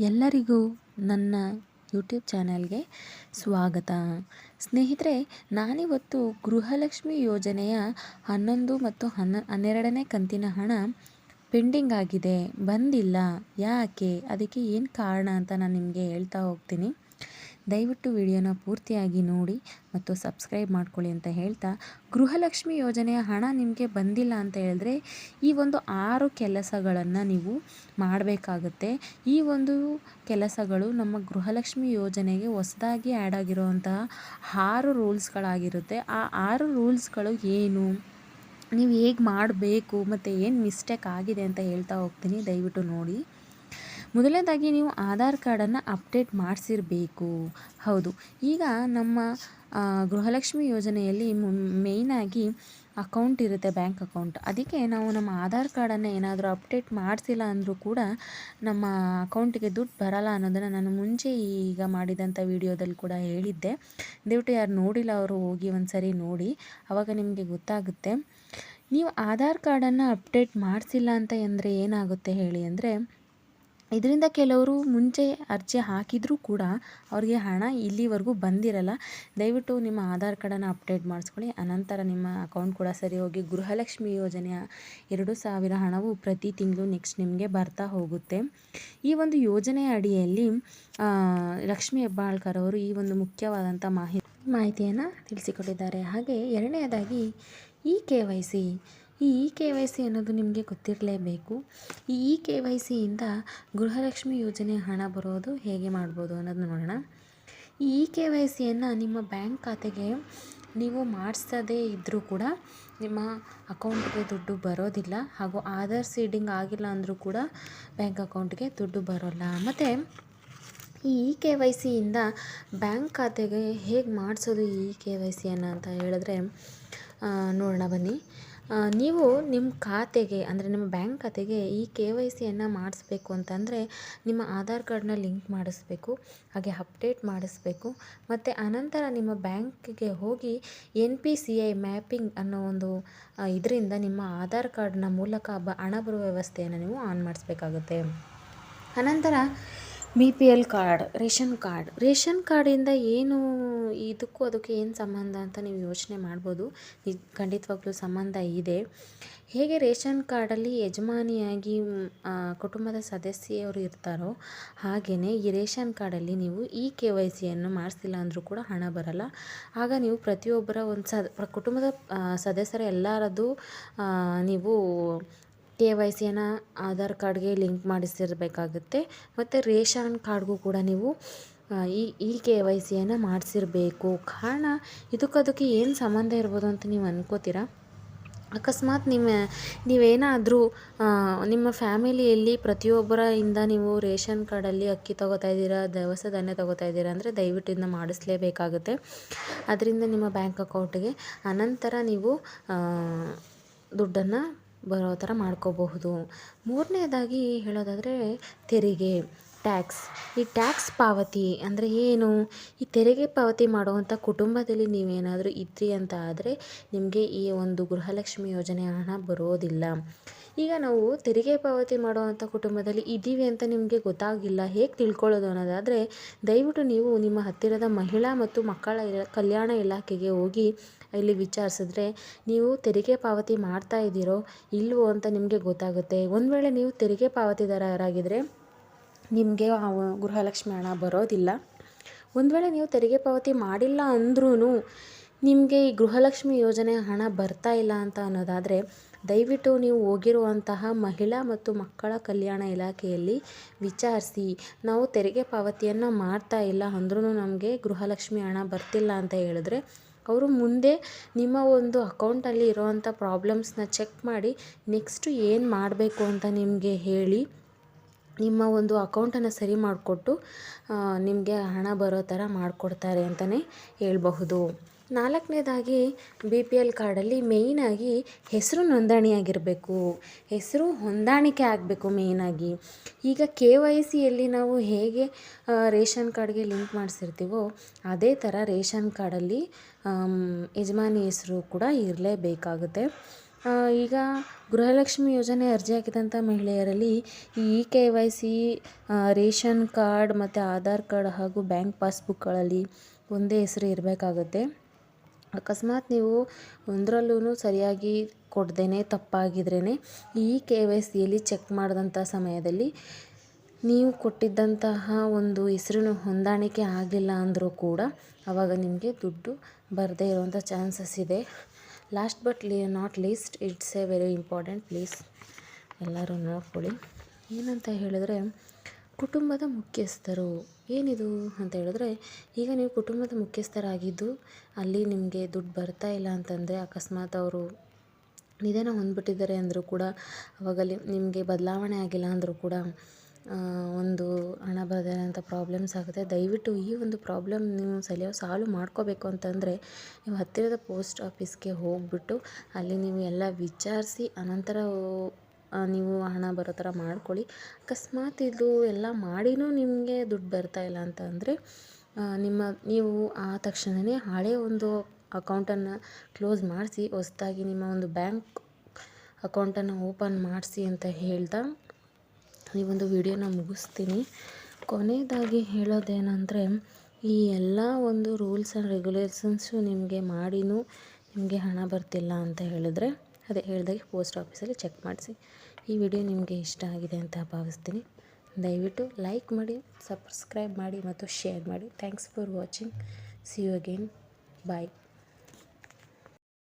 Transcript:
ಎಲ್ಲರಿಗೂ ನನ್ನ ಯೂಟ್ಯೂಬ್ ಚಾನಲ್ಗೆ ಸ್ವಾಗತ. ಸ್ನೇಹಿತರೆ, ನಾನಿವತ್ತು ಗೃಹಲಕ್ಷ್ಮಿ ಯೋಜನೆಯ ಹನ್ನೊಂದು ಮತ್ತು ಹನ್ನ, ಹನ್ನೆರಡನೇ ಕಂತಿನ ಹಣ ಪೆಂಡಿಂಗ್ ಆಗಿದೆ. ಬಂದಿಲ್ಲ. ಯಾಕೆ? ಅದಕ್ಕೆ ಏನು ಕಾರಣ ಅಂತ ನಾನು ನಿಮಗೆ ಹೇಳ್ತಾ ಹೋಗ್ತೀನಿ. ದಯವಿಟ್ಟು ವಿಡಿಯೋನ ಪೂರ್ತಿಯಾಗಿ ನೋಡಿ ಮತ್ತು ಸಬ್ಸ್ಕ್ರೈಬ್ ಮಾಡ್ಕೊಳ್ಳಿ ಅಂತ ಹೇಳ್ತಾ ಗೃಹಲಕ್ಷ್ಮಿ ಯೋಜನೆಯ ಹಣ ನಿಮಗೆ ಬಂದಿಲ್ಲ ಅಂತ ಹೇಳಿದ್ರೆ ಈ ಒಂದು ಆರು ಕೆಲಸಗಳನ್ನು ನೀವು ಮಾಡಬೇಕಾಗುತ್ತೆ. ಈ ಒಂದು ಕೆಲಸಗಳು ನಮ್ಮ ಗೃಹಲಕ್ಷ್ಮಿ ಯೋಜನೆಗೆ ಹೊಸದಾಗಿ ಆ್ಯಡ್ ಆಗಿರುವಂತಹ ಆರು ರೂಲ್ಸ್ಗಳಾಗಿರುತ್ತೆ. ಆ ಆರು ರೂಲ್ಸ್ಗಳು ಏನು? ನೀವು ಹೇಗೆ ಮಾಡಬೇಕು? ಮತ್ತು ಏನು ಮಿಸ್ಟೇಕ್ ಆಗಿದೆ ಅಂತ ಹೇಳ್ತಾ ಹೋಗ್ತೀನಿ. ದಯವಿಟ್ಟು ನೋಡಿ. ಮೊದಲನೇದಾಗಿ ನೀವು ಆಧಾರ್ ಕಾರ್ಡನ್ನು ಅಪ್ಡೇಟ್ ಮಾಡಿಸಿರಬೇಕು. ಹೌದು. ಈಗ ನಮ್ಮ ಗೃಹಲಕ್ಷ್ಮಿ ಯೋಜನೆಯಲ್ಲಿ ಮೇಯ್ನಾಗಿ ಅಕೌಂಟ್ ಇರುತ್ತೆ, ಬ್ಯಾಂಕ್ ಅಕೌಂಟ್. ಅದಕ್ಕೆ ನಾವು ನಮ್ಮ ಆಧಾರ್ ಕಾರ್ಡನ್ನು ಏನಾದರೂ ಅಪ್ಡೇಟ್ ಮಾಡಿಸಿಲ್ಲ ಅಂದರೂ ಕೂಡ ನಮ್ಮ ಅಕೌಂಟಿಗೆ ದುಡ್ಡು ಬರಲ್ಲ ಅನ್ನೋದನ್ನು ನಾನು ಮುಂಚೆ ಈಗ ಮಾಡಿದಂಥ ವಿಡಿಯೋದಲ್ಲಿ ಕೂಡ ಹೇಳಿದ್ದೆ. ದಯವಿಟ್ಟು ಯಾರು ನೋಡಿಲ್ಲ ಅವರು ಹೋಗಿ ಒಂದು ಸರಿ ನೋಡಿ. ಆವಾಗ ನಿಮಗೆ ಗೊತ್ತಾಗುತ್ತೆ. ನೀವು ಆಧಾರ್ ಕಾರ್ಡನ್ನು ಅಪ್ಡೇಟ್ ಮಾಡಿಸಿಲ್ಲ ಅಂತ ಅಂದರೆ ಏನಾಗುತ್ತೆ ಹೇಳಿ ಅಂದರೆ ಇದರಿಂದ ಕೆಲವರು ಮುಂಚೆ ಅರ್ಜಿ ಹಾಕಿದರೂ ಕೂಡ ಅವ್ರಿಗೆ ಹಣ ಇಲ್ಲಿವರೆಗೂ ಬಂದಿರಲ್ಲ. ದಯವಿಟ್ಟು ನಿಮ್ಮ ಆಧಾರ್ ಕಾರ್ಡನ್ನು ಅಪ್ಡೇಟ್ ಮಾಡಿಸ್ಕೊಳ್ಳಿ. ಅನಂತರ ನಿಮ್ಮ ಅಕೌಂಟ್ ಕೂಡ ಸರಿ ಹೋಗಿ ಗೃಹಲಕ್ಷ್ಮಿ ಯೋಜನೆಯ ಎರಡು ಸಾವಿರ ಹಣವು ಪ್ರತಿ ತಿಂಗಳು ನೆಕ್ಸ್ಟ್ ನಿಮಗೆ ಬರ್ತಾ ಹೋಗುತ್ತೆ. ಈ ಒಂದು ಯೋಜನೆಯ ಅಡಿಯಲ್ಲಿ ಲಕ್ಷ್ಮಿ ಹೆಬ್ಬಾಳ್ಕರ್ ಅವರು ಈ ಒಂದು ಮುಖ್ಯವಾದಂಥ ಮಾಹಿತಿ, ಮಾಹಿತಿಯನ್ನು ತಿಳಿಸಿಕೊಟ್ಟಿದ್ದಾರೆ. ಹಾಗೆ ಎರಡನೆಯದಾಗಿ ಈ ಕೆ ಈ ಇ ಕೆ ವೈ ಸಿ ಅನ್ನೋದು ನಿಮಗೆ ಗೊತ್ತಿರಲೇಬೇಕು. ಈ ಇ ಕೆ ವೈ ಸಿಯಿಂದ ಗೃಹಲಕ್ಷ್ಮಿ ಯೋಜನೆ ಹಣ ಬರೋದು ಹೇಗೆ ಮಾಡ್ಬೋದು ಅನ್ನೋದು ನೋಡೋಣ. ಈ ಇ ಕೆ ವೈ ಸಿಯನ್ನು ನಿಮ್ಮ ಬ್ಯಾಂಕ್ ಖಾತೆಗೆ ನೀವು ಮಾಡಿಸದೇ ಇದ್ದರೂ ಕೂಡ ನಿಮ್ಮ ಅಕೌಂಟ್ಗೆ ದುಡ್ಡು ಬರೋದಿಲ್ಲ ಹಾಗೂ ಆಧಾರ್ ಸೀಡಿಂಗ್ ಆಗಿಲ್ಲ ಅಂದರೂ ಕೂಡ ಬ್ಯಾಂಕ್ ಅಕೌಂಟ್ಗೆ ದುಡ್ಡು ಬರೋಲ್ಲ. ಮತ್ತು ಈ ಇ ಕೆ ವೈ ಸಿಯಿಂದ ಬ್ಯಾಂಕ್ ಖಾತೆಗೆ ಹೇಗೆ ಮಾಡಿಸೋದು ಈ ಇ ಕೆ ವೈ ಸಿಯನ್ನು ಅಂತ ಹೇಳಿದ್ರೆ ನೋಡೋಣ ಬನ್ನಿ. ನೀವು ನಿಮ್ಮ ಖಾತೆಗೆ, ಅಂದರೆ ನಿಮ್ಮ ಬ್ಯಾಂಕ್ ಖಾತೆಗೆ ಈ ಕೆ ವೈ ಸಿಯನ್ನು ಮಾಡಿಸ್ಬೇಕು ಅಂತಂದರೆ ನಿಮ್ಮ ಆಧಾರ್ ಕಾರ್ಡನ್ನ ಲಿಂಕ್ ಮಾಡಿಸ್ಬೇಕು, ಹಾಗೆ ಅಪ್ಡೇಟ್ ಮಾಡಿಸ್ಬೇಕು, ಮತ್ತು ಅನಂತರ ನಿಮ್ಮ ಬ್ಯಾಂಕ್ಗೆ ಹೋಗಿ N P C I mapping ಅನ್ನೋ ಒಂದು ಇದರಿಂದ ನಿಮ್ಮ ಆಧಾರ್ ಕಾರ್ಡ್ನ ಮೂಲಕ ಬ, ಹಣ ಬರುವ ವ್ಯವಸ್ಥೆಯನ್ನು ನೀವು ಆನ್ ಮಾಡಿಸ್ಬೇಕಾಗುತ್ತೆ. ಅನಂತರ B P L card ration card ration ಕಾರ್ಡಿಂದ ಏನು ಇದಕ್ಕೂ ಅದಕ್ಕೆ ಏನು ಸಂಬಂಧ ಅಂತ ನೀವು ಯೋಚನೆ ಮಾಡ್ಬೋದು. ಖಂಡಿತವಾಗ್ಲೂ ಸಂಬಂಧ ಇದೆ. ಹೇಗೆ ರೇಷನ್ ಕಾರ್ಡಲ್ಲಿ ಯಜಮಾನಿಯಾಗಿ ಕುಟುಂಬದ ಸದಸ್ಯೆಯವರು ಇರ್ತಾರೋ ಹಾಗೆಯೇ ಈ ರೇಷನ್ ಕಾರ್ಡಲ್ಲಿ ನೀವು ಈ ಕೆ ವೈ ಸಿಯನ್ನು ಮಾಡಿಸಿಲ್ಲ ಅಂದರೂ ಕೂಡ ಹಣ ಬರಲ್ಲ. ಆಗ ನೀವು ಪ್ರತಿಯೊಬ್ಬರ ಒಂದು ಸದ, ಕುಟುಂಬದ ಸದಸ್ಯರ ಎಲ್ಲರದ್ದು ನೀವು ಕೆ ವೈ ಸಿಯನ್ನು ಆಧಾರ್ ಕಾರ್ಡ್ಗೆ ಲಿಂಕ್ ಮಾಡಿಸಿರಬೇಕಾಗುತ್ತೆ. ಮತ್ತು ರೇಷನ್ ಕಾರ್ಡ್ಗೂ ಕೂಡ ನೀವು ಈ ಈ ಕೆ ವೈ ಸಿಯನ್ನು ಮಾಡಿಸಿರಬೇಕು. ಕಾರಣ ಇದಕ್ಕದಕ್ಕೆ ಏನು ಸಂಬಂಧ ಇರ್ಬೋದು ಅಂತ ನೀವು ಅನ್ಕೋತೀರಾ? ಅಕಸ್ಮಾತ್ ನಿಮ್ಮ, ನೀವೇನಾದರೂ ನಿಮ್ಮ ಫ್ಯಾಮಿಲಿಯಲ್ಲಿ ಪ್ರತಿಯೊಬ್ಬರ ಇಂದ ನೀವು ರೇಷನ್ ಕಾರ್ಡಲ್ಲಿ ಅಕ್ಕಿ ತೊಗೋತಾ ಇದ್ದೀರಾ, ದವಸ ಧಾನ್ಯ ತೊಗೋತಾ ಇದ್ದೀರಾ ಅಂದರೆ ದಯವಿಟ್ಟು ಇದನ್ನ ಮಾಡಿಸ್ಲೇಬೇಕಾಗುತ್ತೆ. ಅದರಿಂದ ನಿಮ್ಮ ಬ್ಯಾಂಕ್ ಅಕೌಂಟ್ಗೆ. ಅನಂತರ ನೀವು ದುಡ್ಡನ್ನು ಬರೋ ಥರ ಮಾಡ್ಕೋಬಹುದು. ಮೂರನೇದಾಗಿ ಹೇಳೋದಾದರೆ ತೆರಿಗೆ, ಟ್ಯಾಕ್ಸ್. ಈ ಟ್ಯಾಕ್ಸ್ ಪಾವತಿ ಅಂದರೆ ಏನು? ಈ ತೆರಿಗೆ ಪಾವತಿ ಮಾಡುವಂಥ ಕುಟುಂಬದಲ್ಲಿ ನೀವೇನಾದರೂ ಇದ್ರಿ ಅಂತ ಆದರೆ ನಿಮಗೆ ಈ ಒಂದು ಗೃಹಲಕ್ಷ್ಮಿ ಯೋಜನೆ ಹಣ ಬರೋದಿಲ್ಲ. ಈಗ ನಾವು ತೆರಿಗೆ ಪಾವತಿ ಮಾಡುವಂಥ ಕುಟುಂಬದಲ್ಲಿ ಇದ್ದೀವಿ ಅಂತ ನಿಮಗೆ ಗೊತ್ತಾಗಿಲ್ಲ, ಹೇಗೆ ತಿಳ್ಕೊಳ್ಳೋದು ಅನ್ನೋದಾದರೆ ದಯವಿಟ್ಟು ನೀವು ನಿಮ್ಮ ಹತ್ತಿರದ ಮಹಿಳಾ ಮತ್ತು ಮಕ್ಕಳ ಕಲ್ಯಾಣ ಇಲಾಖೆಗೆ ಹೋಗಿ ಇಲ್ಲಿ ವಿಚಾರಿಸಿದ್ರೆ ನೀವು ತೆರಿಗೆ ಪಾವತಿ ಮಾಡ್ತಾ ಇದ್ದೀರೋ ಇಲ್ವೋ ಅಂತ ನಿಮಗೆ ಗೊತ್ತಾಗುತ್ತೆ. ಒಂದು ವೇಳೆ ನೀವು ತೆರಿಗೆ ಪಾವತಿದಾರರಾಗಿದ್ದರೆ ನಿಮಗೆ ಗೃಹಲಕ್ಷ್ಮಿ ಹಣ ಬರೋದಿಲ್ಲ. ಒಂದು ವೇಳೆ ನೀವು ತೆರಿಗೆ ಪಾವತಿ ಮಾಡಿಲ್ಲ ಅಂದ್ರೂ ನಿಮಗೆ ಈ ಗೃಹಲಕ್ಷ್ಮಿ ಯೋಜನೆ ಹಣ ಬರ್ತಾ ಇಲ್ಲ ಅಂತ ಅನ್ನೋದಾದರೆ, ದಯವಿಟ್ಟು ನೀವು ಹೋಗಿರುವಂತಹ ಮಹಿಳಾ ಮತ್ತು ಮಕ್ಕಳ ಕಲ್ಯಾಣ ಇಲಾಖೆಯಲ್ಲಿ ವಿಚಾರಿಸಿ. ನಾವು ತೆರಿಗೆ ಪಾವತಿಯನ್ನು ಮಾಡ್ತಾ ಇಲ್ಲ ಅಂದ್ರೂ ನಮಗೆ ಗೃಹಲಕ್ಷ್ಮಿ ಹಣ ಬರ್ತಿಲ್ಲ ಅಂತ ಹೇಳಿದ್ರೆ, ಅವರು ಮುಂದೆ ನಿಮ್ಮ ಒಂದು ಅಕೌಂಟಲ್ಲಿ ಇರೋವಂಥ ಪ್ರಾಬ್ಲಮ್ಸ್ನ ಚೆಕ್ ಮಾಡಿ ನೆಕ್ಸ್ಟು ಏನು ಮಾಡಬೇಕು ಅಂತ ನಿಮಗೆ ಹೇಳಿ ನಿಮ್ಮ ಒಂದು ಅಕೌಂಟನ್ನು ಸರಿ ಮಾಡಿಕೊಟ್ಟು ನಿಮಗೆ ಹಣ ಬರೋ ಥರ ಮಾಡಿಕೊಡ್ತಾರೆ ಅಂತಲೇ ಹೇಳಬಹುದು. ನಾಲ್ಕನೇದಾಗಿ, ಬಿ ಪಿ ಎಲ್ ಕಾರ್ಡಲ್ಲಿ ಮೇಯ್ನಾಗಿ ಹೆಸರು ನೋಂದಣಿಯಾಗಿರಬೇಕು. ಹೆಸರು ಹೊಂದಾಣಿಕೆ ಆಗಬೇಕು ಮೇಯ್ನಾಗಿ. ಈಗ ಕೆ ವೈ ಸಿಯಲ್ಲಿ ನಾವು ಹೇಗೆ ರೇಷನ್ ಕಾರ್ಡ್ಗೆ ಲಿಂಕ್ ಮಾಡಿಸಿರ್ತೀವೋ, ಅದೇ ಥರ ರೇಷನ್ ಕಾರ್ಡಲ್ಲಿ ಯಜಮಾನಿ ಹೆಸರು ಕೂಡ ಇರಲೇಬೇಕಾಗುತ್ತೆ. ಈಗ ಗೃಹಲಕ್ಷ್ಮಿ ಯೋಜನೆ ಅರ್ಜಿ ಹಾಕಿದಂಥ ಮಹಿಳೆಯರಲ್ಲಿ ಈ e K Y C ration card ಮತ್ತು ಆಧಾರ್ ಕಾರ್ಡ್ ಹಾಗೂ ಬ್ಯಾಂಕ್ ಪಾಸ್ಬುಕ್ಗಳಲ್ಲಿ ಒಂದೇ ಹೆಸರು ಇರಬೇಕಾಗುತ್ತೆ. ಅಕಸ್ಮಾತ್ ನೀವು ಒಂದರಲ್ಲೂ ಸರಿಯಾಗಿ ಕೊಡ್ದೇ ತಪ್ಪಾಗಿದ್ರೇ ಈ ಕೆ ವೈ ಸಿಯಲ್ಲಿ ಚೆಕ್ ಮಾಡಿದಂಥ ಸಮಯದಲ್ಲಿ ನೀವು ಕೊಟ್ಟಿದ್ದಂತಹ ಒಂದು ಹೆಸರಿನ ಹೊಂದಾಣಿಕೆ ಆಗಲಿಲ್ಲ ಅಂದರೂ ಕೂಡ ಆವಾಗ ನಿಮಗೆ ದುಡ್ಡು ಬರದೇ ಇರುವಂಥ ಚಾನ್ಸಸ್ ಇದೆ. Last but Lee not least it's a very important please ಎಲ್ಲರೂ ನೋಡ್ಕೊಳ್ಳಿ. ಏನಂತ ಹೇಳಿದ್ರೆ, ಕುಟುಂಬದ ಮುಖ್ಯಸ್ಥರು, ಏನಿದು ಅಂತ ಹೇಳಿದ್ರೆ, ಈಗ ನೀವು ಕುಟುಂಬದ ಮುಖ್ಯಸ್ಥರಾಗಿದ್ದು, ಅಲ್ಲಿ ನಿಮಗೆ ದುಡ್ಡು ಬರ್ತಾ ಇಲ್ಲ ಅಂತಂದರೆ, ಅಕಸ್ಮಾತ್ ಅವರು ನಿಧನ ಹೊಂದ್ಬಿಟ್ಟಿದ್ದಾರೆ ಅಂದರೂ ಕೂಡ, ಅವಾಗಲ್ಲಿ ನಿಮಗೆ ಬದಲಾವಣೆ ಆಗಿಲ್ಲ ಅಂದರೂ ಕೂಡ ಒಂದು ಹಣ ಬರದಂಥ ಪ್ರಾಬ್ಲಮ್ಸ್ ಆಗುತ್ತೆ. ದಯವಿಟ್ಟು ಈ ಒಂದು ಪ್ರಾಬ್ಲಮ್ ನೀವು ಸರಿಯಾಗಿ ಸಾಲ್ವ್ ಮಾಡ್ಕೋಬೇಕು ಅಂತಂದರೆ ನೀವು ಹತ್ತಿರದ ಪೋಸ್ಟ್ ಆಫೀಸ್ಗೆ ಹೋಗ್ಬಿಟ್ಟು ಅಲ್ಲಿ ನೀವು ಎಲ್ಲ ವಿಚಾರಿಸಿ, ಅನಂತರ ನೀವು ಹಣ ಬರೋ ಥರ ಮಾಡ್ಕೊಳ್ಳಿ. ಅಕಸ್ಮಾತ್ ಇದು ಎಲ್ಲ ಮಾಡಿನೂ ನಿಮಗೆ ದುಡ್ಡು ಬರ್ತಾ ಇಲ್ಲ ಅಂತ ಅಂದರೆ ನಿಮ್ಮ, ನೀವು ಆ ತಕ್ಷಣವೇ ಹಳೆ ಒಂದು ಅಕೌಂಟನ್ನು ಕ್ಲೋಸ್ ಮಾಡಿಸಿ, ಹೊಸ್ದಾಗಿ ನಿಮ್ಮ ಒಂದು ಬ್ಯಾಂಕ್ ಅಕೌಂಟನ್ನು ಓಪನ್ ಮಾಡಿಸಿ ಅಂತ ಹೇಳ್ತಾ ಈ ಒಂದು ವಿಡಿಯೋನ ಮುಗಿಸ್ತೀನಿ. ಕೊನೆಯದಾಗಿ ಹೇಳೋದೇನೆಂದರೆ, ಈ ಎಲ್ಲ ಒಂದು ರೂಲ್ಸ್ ಆ್ಯಂಡ್ ರೆಗ್ಯುಲೇಷನ್ಸು ನಿಮಗೆ ಮಾಡಿನೂ ನಿಮಗೆ ಹಣ ಬರ್ತಿಲ್ಲ ಅಂತ ಹೇಳಿದ್ರೆ, ಅದೇ ಹೇಳಿದಾಗೆ ಪೋಸ್ಟ್ ಆಫೀಸಲ್ಲಿ ಚೆಕ್ ಮಾಡಿಸಿ. ಈ ವಿಡಿಯೋ ನಿಮಗೆ ಇಷ್ಟ ಆಗಿದೆ ಅಂತ ಭಾವಿಸ್ತೀನಿ. ದಯವಿಟ್ಟು ಲೈಕ್ ಮಾಡಿ ಸಬ್ಸ್ಕ್ರೈಬ್ ಮಾಡಿ ಮತ್ತು ಶೇರ್ ಮಾಡಿ. Thanks for watching see you again bye